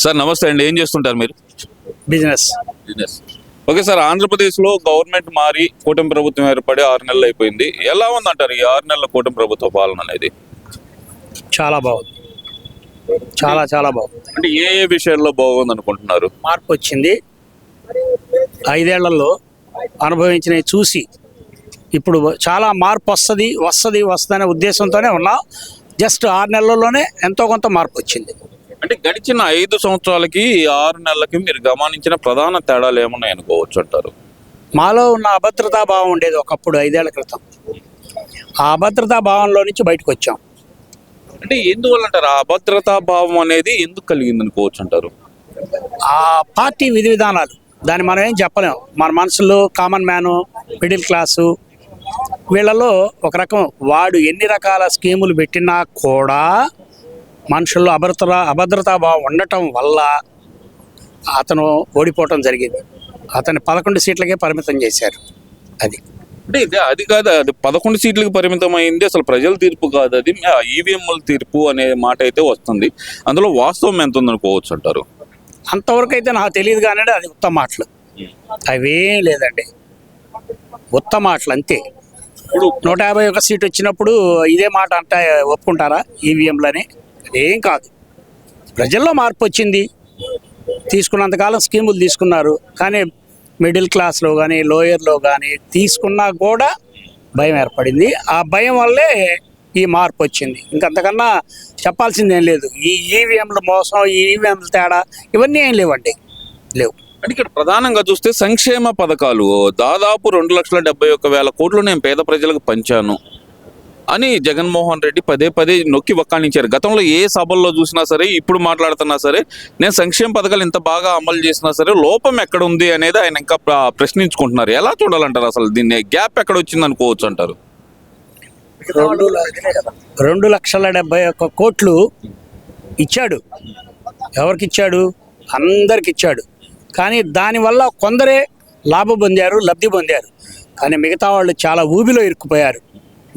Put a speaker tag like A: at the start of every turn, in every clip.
A: Sir నమస్తే అండి. ఏం చేస్తుంటారు మీరు?
B: బిజినెస్.
A: బిజినెస్. ఓకే సార్ ఆంధ్రప్రదేశ్లో గవర్నమెంట్ మారి కూటమి ప్రభుత్వం ఏర్పడి ఆరు నెలలు అయిపోయింది. ఎలా ఉందంటారు ఈ ఆరు నెలల కూటమి ప్రభుత్వ పాలన అనేది?
B: చాలా బాగుంది. చాలా చాలా బాగుంది.
A: అంటే ఏ ఏ విషయాల్లో బాగుంది అనుకుంటున్నారు
B: మార్పు వచ్చింది. ఐదేళ్ళలో అనుభవించినవి చూసి ఇప్పుడు చాలా మార్పు వస్తుంది వస్తుంది వస్తుంది అనే ఉద్దేశంతోనే ఉన్నాం జస్ట్ ఆరు నెలల్లోనే ఎంతో కొంత మార్పు వచ్చింది.
A: అంటే గడిచిన ఐదు సంవత్సరాలకి ఆరు నెలలకి మీరు గమనించిన ప్రధాన తేడాలు ఏమున్నాయి అనుకోవచ్చు అంటారు?
B: మాలో ఉన్న అభద్రతా భావం ఉండేది ఒకప్పుడు ఐదేళ్ళ క్రితం. ఆ అభద్రతా భావంలో నుంచి బయటకు వచ్చాం.
A: అంటే ఎందువల్ల అంటారు? ఆ అభద్రతా భావం అనేది ఎందుకు కలిగింది అనుకోవచ్చు అంటారు?
B: ఆ పార్టీ విధి విధానాలు దాన్ని మనం ఏం చెప్పలేం. మన మనసులో కామన్ మ్యాను మిడిల్ క్లాసు వీళ్ళలో ఒక రకం వాడు ఎన్ని రకాల స్కీములు పెట్టినా కూడా మనుషుల్లో అభద్రత అభద్రతా భావం ఉండటం వల్ల అతను ఓడిపోవటం జరిగింది. అతన్ని పదకొండు సీట్లకే పరిమితం చేశారు. అది.
A: అంటే ఇది అది కాదు అది పదకొండు సీట్లకు పరిమితం అయింది అసలు ప్రజల తీర్పు కాదు అది. ఈవీఎంల తీర్పు అనే మాట అయితే వస్తుంది. అందులో వాస్తవం ఎంత ఉందనుకోవచ్చు అంటారు?
B: అంతవరకు అయితే నాకు తెలియదు కానీ అది ఉత్తమ మాటలు. అవేం లేదండి. ఉత్తమ మాటలు అంతే.
A: ఇప్పుడు
B: నూట యాభై ఒక సీట్ వచ్చినప్పుడు ఇదే మాట అంటే ఒప్పుకుంటారా ఈవీఎంలని? ఏం కాదు. ప్రజల్లో మార్పు వచ్చింది. తీసుకున్నంతకాలం స్కీములు తీసుకున్నారు. కానీ మిడిల్ క్లాస్లో కానీ లోయర్లో కానీ తీసుకున్నా కూడా భయం ఏర్పడింది. ఆ భయం వల్లే ఈ మార్పు వచ్చింది. ఇంకంతకన్నా చెప్పాల్సిందేం లేదు. ఈ ఈవీఎంల మోసం ఈవీఎంల తేడా ఇవన్నీ ఏం లేవండి. లేవు.
A: అంటే ఇక్కడ ప్రధానంగా చూస్తే సంక్షేమ పథకాలు. దాదాపు రెండు లక్షల డెబ్బై ఒక్క వేల కోట్లు నేను పేద ప్రజలకు పంచాను. అని జగన్మోహన్ రెడ్డి పదే పదే నొక్కి వక్కాణించారు. గతంలో ఏ సభల్లో చూసినా సరే ఇప్పుడు మాట్లాడుతున్నా సరే నేను సంక్షేమ పథకాలు ఇంత బాగా అమలు చేసినా సరే లోపం ఎక్కడ ఉంది అనేది ఆయన ఇంకా ప్రశ్నించుకుంటున్నారు. ఎలా చూడాలంటారు అసలు దీన్ని? గ్యాప్ ఎక్కడ వచ్చింది అనుకోవచ్చు అంటారు?
B: రెండు రెండు లక్షల డెబ్బై ఒక్క కోట్లు ఇచ్చాడు. ఎవరికి ఇచ్చాడు అందరికి ఇచ్చాడు కానీ దానివల్ల కొందరే లాభం పొందారు లబ్ధి పొందారు. కానీ మిగతా వాళ్ళు చాలా ఊబిలో ఇరుక్కుపోయారు.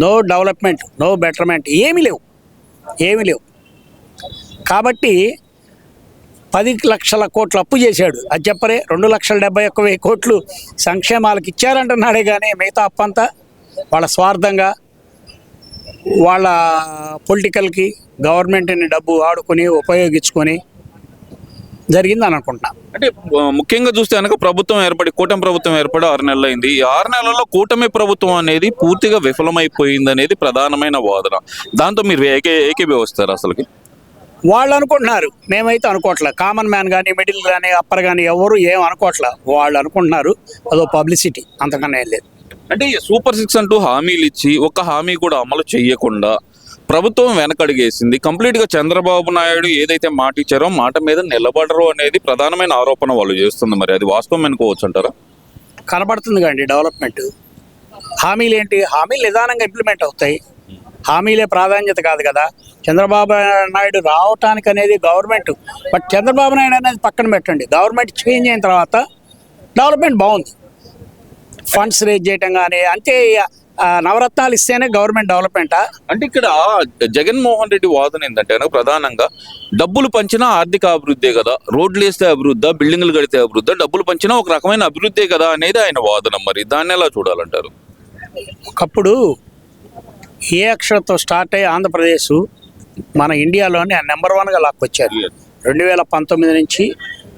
B: నో డెవలప్మెంట్ నో బెటర్మెంట్ ఏమీ లేవు. ఏమీ లేవు. కాబట్టి పది లక్షల కోట్లు అప్పు చేశాడు. అది చెప్పరే రెండు లక్షల డెబ్బై ఒక్క వెయ్యి కోట్లు సంక్షేమాలకు ఇచ్చారంటున్నాడే కానీ మిగతా అప్పంతా వాళ్ళ స్వార్థంగా వాళ్ళ పొలిటికల్కి గవర్నమెంట్ని డబ్బు ఆడుకొని ఉపయోగించుకొని జరిగిందని అనుకుంటున్నా
A: అంటే ముఖ్యంగా చూస్తే కనుక ప్రభుత్వం ఏర్పడి కూటమి ప్రభుత్వం ఏర్పడి ఆరు నెలలు అయింది ఈ ఆరు నెలల్లో కూటమి ప్రభుత్వం అనేది పూర్తిగా విఫలమైపోయింది అనేది ప్రధానమైన వాదన. దాంతో మీరు ఏకే ఏకీభవిస్తారు అసలుకి?
B: వాళ్ళు అనుకుంటున్నారు మేమైతే అనుకోవట్లే. కామన్ మ్యాన్ కానీ మిడిల్ కానీ అప్పర్ కానీ ఎవరు ఏం అనుకోవట్లే. వాళ్ళు అనుకుంటున్నారు అదో పబ్లిసిటీ. అంతకన్నా ఏం లేదు.
A: అంటే సూపర్ సిక్స్ అంటూ హామీలు ఇచ్చి ఒక హామీ కూడా అమలు చేయకుండా ప్రభుత్వం వెనకడిగేసింది. కంప్లీట్గా చంద్రబాబు నాయుడు ఏదైతే మాట ఇచ్చారో మాట మీద నిలబడరు అనేది ప్రధానమైన ఆరోపణ వాళ్ళు చేస్తుంది మరి. అది వాస్తవం అనుకోవచ్చు అంటారా
B: కనబడుతుంది కండి డెవలప్మెంట్. హామీలు ఏంటి? హామీలు నిదానంగా ఇంప్లిమెంట్ అవుతాయి. హామీలే ప్రాధాన్యత కాదు కదా. చంద్రబాబు నాయుడు రావటానికి అనేది గవర్నమెంట్. బట్ చంద్రబాబు నాయుడు అనేది పక్కన పెట్టండి. గవర్నమెంట్ చేంజ్ అయిన తర్వాత డెవలప్మెంట్ బాగుంది. ఫండ్స్ రేజ్ చేయటం కానీ అంతే నవరత్నాలు ఇస్తేనే గవర్నమెంట్ డెవలప్మెంటా
A: అంటే ఇక్కడ జగన్మోహన్ రెడ్డి వాదన ఏంటంటే ప్రధానంగా డబ్బులు పంచినా ఆర్థిక అభివృద్ధే కదా రోడ్లు వేస్తే అభివృద్ధి బిల్డింగ్లు కడితే అభివృద్ధి డబ్బులు పంచినా ఒక రకమైన అభివృద్ధే కదా అనేది ఆయన వాదన మరి. దాన్ని ఎలా చూడాలంటారు?
B: ఒకప్పుడు ఏ అక్షరంతో స్టార్ట్ అయ్యి ఆంధ్రప్రదేశ్ మన ఇండియాలోనే నెంబర్ వన్గా లాక్కొచ్చారు. రెండు వేల పంతొమ్మిది నుంచి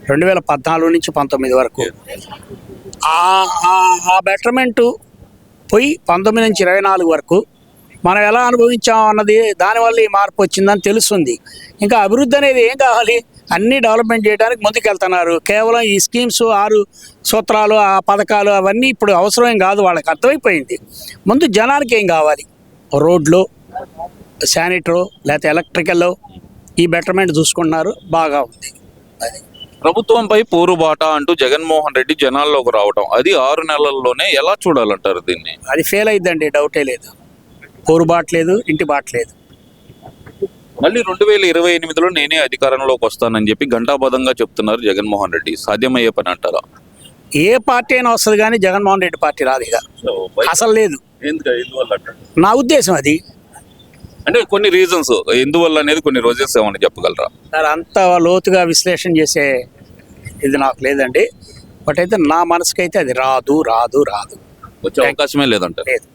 B: రెండు వేల పద్నాలుగు నుంచి పంతొమ్మిది వరకు. ఆ బెటర్మెంట్ పోయి పంతొమ్మిది నుంచి ఇరవై నాలుగు వరకు మనం ఎలా అనుభవించాం అన్నది దానివల్ల ఈ మార్పు వచ్చిందని తెలుస్తుంది. ఇంకా అభివృద్ధి అనేది ఏం కావాలి? అన్నీ డెవలప్మెంట్ చేయడానికి ముందుకెళ్తున్నారు. కేవలం ఈ స్కీమ్స్ ఆరు సూత్రాలు ఆ పథకాలు అవన్నీ ఇప్పుడు అవసరమేం కాదు వాళ్ళకి అర్థమైపోయింది. ముందు జనానికి ఏం కావాలి? రోడ్లు శానిటరు లేకపోతే ఎలక్ట్రికల్ ఈ బెటర్మెంట్ చూసుకుంటున్నారు బాగా ఉంది. అది.
A: ప్రభుత్వంపై పోరుబాట అంటూ జగన్మోహన్ రెడ్డి జనాల్లోకి రావటం అది ఆరు నెలల్లోనే ఎలా చూడాలంటారు దీన్ని?
B: అది ఫెయిల్ అయిద్దండి డౌటే లేదు. పోరు బాట్లేదు ఇంటి బాట్లేదు
A: మళ్ళీ రెండు వేల ఇరవై ఎనిమిదిలో నేనే అధికారంలోకి వస్తానని చెప్పి ఘంటాబద్ధంగా చెప్తున్నారు జగన్మోహన్ రెడ్డి. సాధ్యమయ్యే పని అంటారా?
B: ఏ పార్టీ అయినా వస్తుంది కానీ జగన్మోహన్ రెడ్డి పార్టీ రాదు ఇక. అసలు లేదు. నా ఉద్దేశం అది.
A: అంటే కొన్ని రీజన్స్ ఎందువల్ల అనేది కొన్ని రోజెస్ ఏమని చెప్పగలరా?
B: సార్ అంత లోతుగా విశ్లేషణ చేసే ఇది నాకు లేదండి. బట్ అయితే నా మనసుకైతే అది రాదు రాదు రాదు.
A: వచ్చే అవకాశమే లేదంటారు.
B: లేదు.